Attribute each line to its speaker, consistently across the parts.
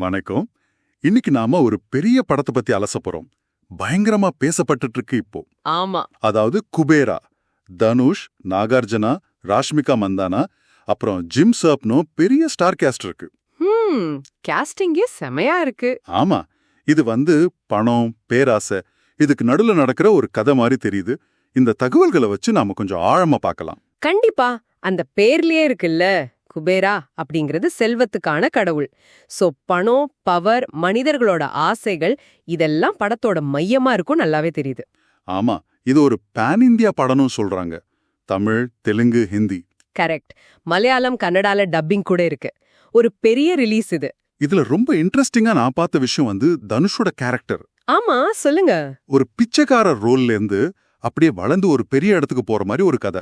Speaker 1: வணக்கம். இன்னைக்கு நாம ஒரு பெரிய படத்தை பத்தி அலச போறோம். பயங்கரமா பேசப்பட்டுட்டு இருக்கு இப்போ.
Speaker 2: ஆமா.
Speaker 1: அதாவது குபேரா தனுஷ் நாகார்ஜுனா ராஷ்மிகா மந்தானா அப்புறம் ஜிம் சர்ப்னும் பெரிய ஸ்டார் கேஸ்ட் இருக்கு.
Speaker 2: கேஸ்டிங்கே செமையா இருக்கு.
Speaker 1: ஆமா. இது வந்து பணம் பேராசை இதுக்கு நடுவுல நடக்கிற ஒரு கதை மாதிரி தெரியுது. இந்த தகவல்களை வச்சு நாம கொஞ்சம் ஆழமா பார்க்கலாம்.
Speaker 2: கண்டிப்பா. அந்த பேர்லயே இருக்குல்ல. குபேரா அப்படிங்கிறது செல்வத்துக்கான கடவுள். சோ பணம் பவர் மனிதர்களோட ஆசைகள் இதெல்லாம் படத்தோட மையமா இருக்கும் நல்லாவே தெரியுது.
Speaker 1: ஆமா இது ஒரு பேன் இந்தியா படம்னு சொல்றாங்க. தமிழ் தெலுங்கு ஹிந்தி.
Speaker 2: கரெக்ட் மலையாளம் கன்னடால டப்பிங் கூட இருக்கு. ஒரு பெரிய ரிலீஸ் இது.
Speaker 1: இதுல ரொம்ப இன்ட்ரெஸ்டிங்கா நான் பார்த்த விஷயம் வந்து தனுஷோட கேரக்டர்
Speaker 2: ஆமா சொல்லுங்க.
Speaker 1: ஒரு பிச்சைக்காரர் ரோல்ல இருந்து அப்படியே வளர்ந்து ஒரு பெரிய இடத்துக்கு போற மாதிரி ஒரு கதை.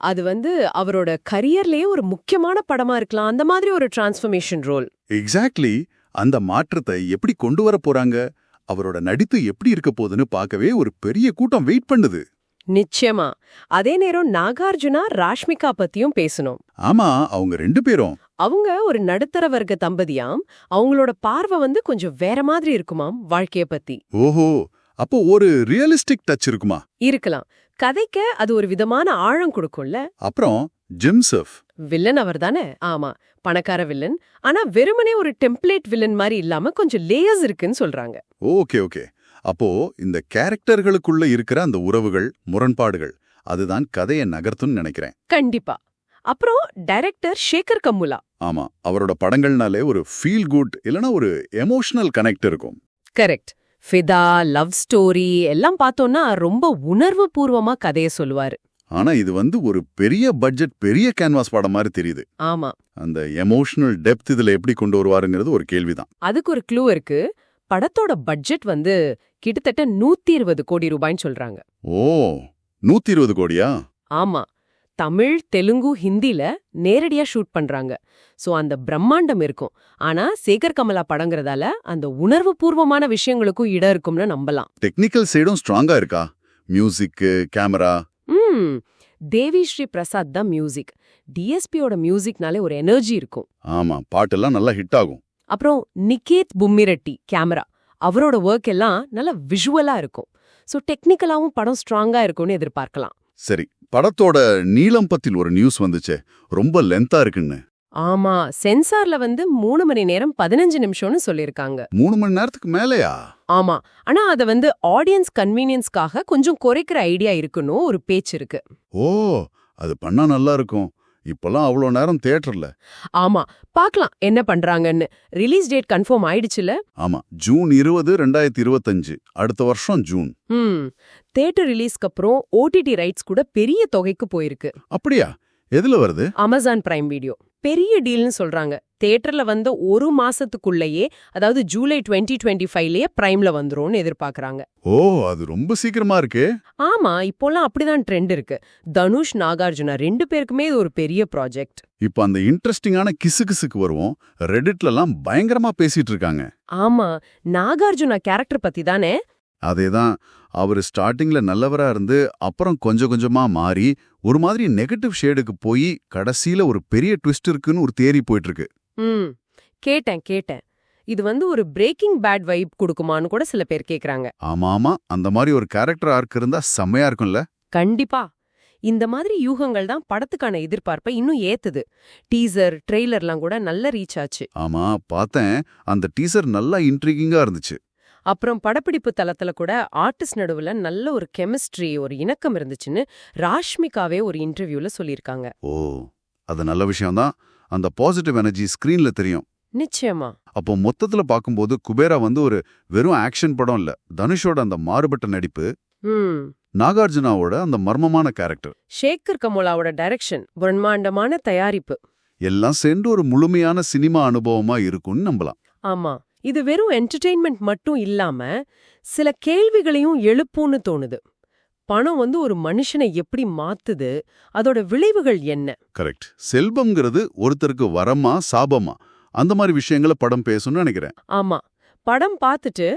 Speaker 2: அது வந்து அவரோட கரியர்லயே ஒரு முக்கியமான படமா இருக்கலாம். அந்த மாதிரி ஒரு டிரான்ஸ்ஃபர்மேஷன் ரோல்
Speaker 1: எக்ஸாக்ட்லி அந்த மாற்றத்தை எப்படி கொண்டு வர போறாங்க? அவரோட நடித்து எப்படி இருக்க போகுதுன்னு பார்க்கவே ஒரு பெரிய கூட்டம் வெயிட் பண்ணுது.
Speaker 2: நிச்சயமா. அதே நேரம் நாகார்ஜுனா ராஷ்மிகா பத்தியும் பேசணும்.
Speaker 1: ஆமா அவங்க ரெண்டு பேரும்.
Speaker 2: அவங்க ஒரு நடுத்தர வர்க்க தம்பதியாம். அவங்களோட பார்வை வந்து கொஞ்சம் வேற மாதிரி இருக்குமாம் வாழ்க்கைய பத்தி.
Speaker 1: ஓஹோ! அப்போ ஒரு ரியலிஸ்டிக் டச் இருக்குமா?
Speaker 2: இருக்கலாம். கதைக்கு அது ஒரு விதமான ஆழம் கொடுக்கும்ல.
Speaker 1: அப்புறம் ஜிம்செஃப்
Speaker 2: வில்லன் அவர் தானே? ஆமா. பணக்கார வில்லன் ஆனா வெறுமனே ஒரு டெம்ப்ளேட் வில்லன் மாதிரி இல்லாம கொஞ்சம் லேயர்ஸ் இருக்குன்னு சொல்றாங்க.
Speaker 1: Okay okay. அப்போ இந்த கேரக்டர்களுக்குள்ள இருக்கிற அந்த உறவுகள் முரண்பாடுகள் அதுதான் கதையை நகர்த்தும்னு நினைக்கிறேன்.
Speaker 2: கண்டிப்பா. அப்புறம் டைரக்டர் ஷேகர் கம்முலா
Speaker 1: ஆமா. அவரோட படங்கள்னாலே ஒரு ஃபீல் குட் இல்லனா ஒரு எமோஷனல் கனெக்ட் இருக்கும்.
Speaker 2: கரெக்ட் ஃபிதா லவ் ஸ்டோரி எல்லாம் பார்த்தோம்னா ரொம்ப உணர்வு பூர்வமா கதைய சொல்லுவாரு.
Speaker 1: ஆனா இது வந்து ஒரு பெரிய பட்ஜெட் பெரிய கேன்வாஸ் படம் மாதிரி தெரியுது.
Speaker 2: ஆமா.
Speaker 1: அந்த எமோஷனல் டெப்த் இதுல எப்படி கொண்டு வருவாருங்கிறது ஒரு கேள்விதான்.
Speaker 2: அதுக்கு ஒரு க்ளூ இருக்கு. படத்தோட பட்ஜெட் வந்து கிட்டத்தட்ட நூத்தி இருபது கோடி ரூபாய்ன்னு சொல்றாங்க.
Speaker 1: ஓ நூத்தி இருபது கோடியா?
Speaker 2: ஆமா. தமிழ் தெலுங்கு ஹிந்தில நேரடியா ஷூட் பண்றாங்க. சோ அந்த பிரம்மாண்டம் இருக்கும். ஆனா சேகர் கமலா படங்கிறதால அந்த உணர்வு பூர்வமான விஷயங்களுக்கும் இடம் இருக்கும்னு நம்பலாம்.
Speaker 1: டெக்னிக்கல் சைடும் ஸ்ட்ராங்கா இருக்கா? மியூசிக்கு கேமரா
Speaker 2: ம். தேவி ஸ்ரீ பிரசாத் தான் மியூசிக் டிஎஸ்பியோட மியூசிக்னாலே ஒரு எனர்ஜி இருக்கும்.
Speaker 1: ஆமா பாட்டெல்லாம் நல்லா ஹிட் ஆகும்.
Speaker 2: அப்புறம் நிகேத் பும்மிரெட்டி கேமரா அவரோட ஒர்க் எல்லாம் நல்லா விஷுவலா இருக்கும். சோ டெக்னிக்கலாவும் படம் ஸ்ட்ராங்கா இருக்கும்னு எதிர்பார்க்கலாம்.
Speaker 1: சரி படத்தோட நீளம் பத்தில் ஒரு நியூஸ் வந்துச்சே. ரொம்ப லென்த்தா இருக்குன்னு.
Speaker 2: ஆமா சென்சார்ல வந்து மூணு மணி நேரம் பதினஞ்சு நிமிஷம்னு சொல்லியிருக்காங்க.
Speaker 1: மூணு மணி நேரத்துக்கு மேலயா?
Speaker 2: ஆமா ஆனா அத வந்து ஆடியன்ஸ் கன்வீனியன்ஸ்க்காக கொஞ்சம் குறைக்கிற ஐடியா இருக்குன்னு ஒரு பேச்சு இருக்கு.
Speaker 1: ஓ அது பண்ணா நல்லா இருக்கும். இப்பெல்லாம் அவ்வளோ நேரம் தியேட்டர்ல
Speaker 2: ஆமா பார்க்கலாம் என்ன பண்றாங்கன்னு. ரிலீஸ் டேட் கன்ஃபார்ம் ஆயிடுச்சுல?
Speaker 1: ஆமா ஜூன் இருபது ரெண்டாயிரத்தி இருபத்தஞ்சு. அடுத்த வருஷம் ஜூன்.
Speaker 2: ம் தேட்டர் ரிலீஸ்க்கு அப்புறம் ஓடிடி ரைட்ஸ் கூட பெரிய தொகைக்கு போயிருக்கு.
Speaker 1: அப்படியா? எதுல வருது?
Speaker 2: Amazon Prime video. பெரிய டீல்னு சொல்றாங்க. தியேட்டர்ல வந்த ஒரு மாசத்துக்குள்ளேயே அதாவது ஜூலை டுவெண்ட்டி டுவெண்ட்டி ஃபைவ்லயே பிரைம்ல வந்துரும்னு எதிர்பார்க்கறாங்க.
Speaker 1: ஓ அது ரொம்ப சீக்கிரமா இருக்கே.
Speaker 2: ஆமா இப்போலாம் அப்படிதான் ட்ரெண்ட் இருக்கு. தனுஷ் நாகார்ஜுனா ரெண்டு பேருக்குமே இது ஒரு பெரிய ப்ராஜெக்ட்.
Speaker 1: இப்போ அந்த இன்ட்ரெஸ்டிங்கான கிசு கிசுக்கு வருவோம். ரெடிட்லலாம் பயங்கரமா பேசிட்டு இருக்காங்க.
Speaker 2: ஆமா நாகார்ஜுனா கேரக்டர் பத்தி தானே
Speaker 1: அதேதான் அவர் ஸ்டார்டிங்ல நல்லவரா இருந்து அப்புறம் கொஞ்சம் கொஞ்சமா மாறி ஒரு மாதிரி நெகட்டிவ் ஷேடுக்கு போய் கடைசியில ஒரு பெரிய ட்விஸ்ட் இருக்குன்னு ஒரு தேரி போயிட்டு இருக்கு
Speaker 2: கேட்டேன் கேட்டேன். இது வந்து ஒரு பிரேக்கிங் பேட் வைப் கொடுக்குமான்னு கூட சில பேர் கேக்குறாங்க.
Speaker 1: ஆமா ஆமா அந்த மாதிரி ஒரு கேரக்டர் ஆர்க் இருந்தா செம்மையா இருக்கும்ல.
Speaker 2: கண்டிப்பா. இந்த மாதிரி யூகங்கள் தான் படத்துக்கான எதிர்பார்ப்பை இன்னும் ஏத்துது. டீசர் ட்ரெய்லர்லாம் கூட நல்ல ரீச் ஆச்சு.
Speaker 1: ஆமா பார்த்தேன். அந்த டீசர் நல்லா இன்ட்ரீகிங்கா இருந்துச்சு.
Speaker 2: அப்புறம் படப்பிடிப்பு தளத்துல கூட ஆர்டிஸ்ட் நடுவுல நல்ல ஒரு கெமிஸ்ட்ரி ஒரு இணக்கம் இருந்துச்சுன்னு ராஷ்மிகாவே ஒரு இன்டர்வியூல சொல்லியிருக்காங்க.
Speaker 1: ஓ அது நல்ல விஷயம்தான். அந்த பாசிட்டிவ் எனர்ஜி ஸ்கிரீன்ல தெரியும்.
Speaker 2: நிச்சயமா.
Speaker 1: அப்போ மொத்தத்துல பார்க்கும்போது குபேரா வந்து ஒரு வெறும் ஆக்ஷன் படம் இல்ல தனுஷோட அந்த மாறுபட்ட நடிப்பு நாகார்ஜுனாவோட அந்த மர்மமான கேரக்டர்.
Speaker 2: ஷேகர் கமோலாவோட டைரக்ஷன் பிரம்மாண்டமான தயாரிப்பு.
Speaker 1: எல்லாம் சேர்ந்து ஒரு முழுமையான சினிமா அனுபவமா இருக்கும்னு நம்பலாம்.
Speaker 2: ஆமா. இது வெறும் என்டர்டெயின்மெண்ட் மட்டும் இல்லாம சில கேள்விகளையும் எழுப்பும்னு தோணுது. பணம் வந்து ஒரு மனுஷனை எப்படி மாத்துது? அதோட விளைவுகள் என்ன?
Speaker 1: கரெக்ட் செல்வம்ங்கிறது ஒருத்தருக்கு வரமா சாபமா? அந்த மாதிரி விஷயங்களை படம் பேசணும்னு நினைக்கிறேன்.
Speaker 2: ஆமா. படம் பார்த்துட்டு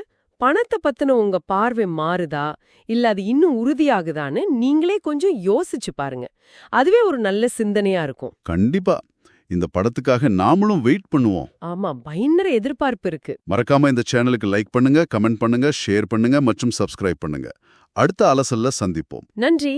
Speaker 2: பணத்தை பத்தின உங்க பார்வை மாறுதா? இல்ல அது இன்னும் உறுதியாகுதான்னு நீங்களே கொஞ்சம் யோசிச்சு பாருங்க. அதுவே ஒரு நல்ல சிந்தனையா இருக்கும்.
Speaker 1: கண்டிப்பா. இந்த படத்துக்காக நாமளும் வெயிட் பண்ணுவோம்.
Speaker 2: ஆமா பயங்கர எதிர்பார்ப்பு இருக்கு.
Speaker 1: மறக்காம இந்த சேனலுக்கு லைக் பண்ணுங்க கமெண்ட் பண்ணுங்க ஷேர் பண்ணுங்க மற்றும் சப்ஸ்கிரைப் பண்ணுங்க. அடுத்த அலசல்ல சந்திப்போம்.
Speaker 2: நன்றி.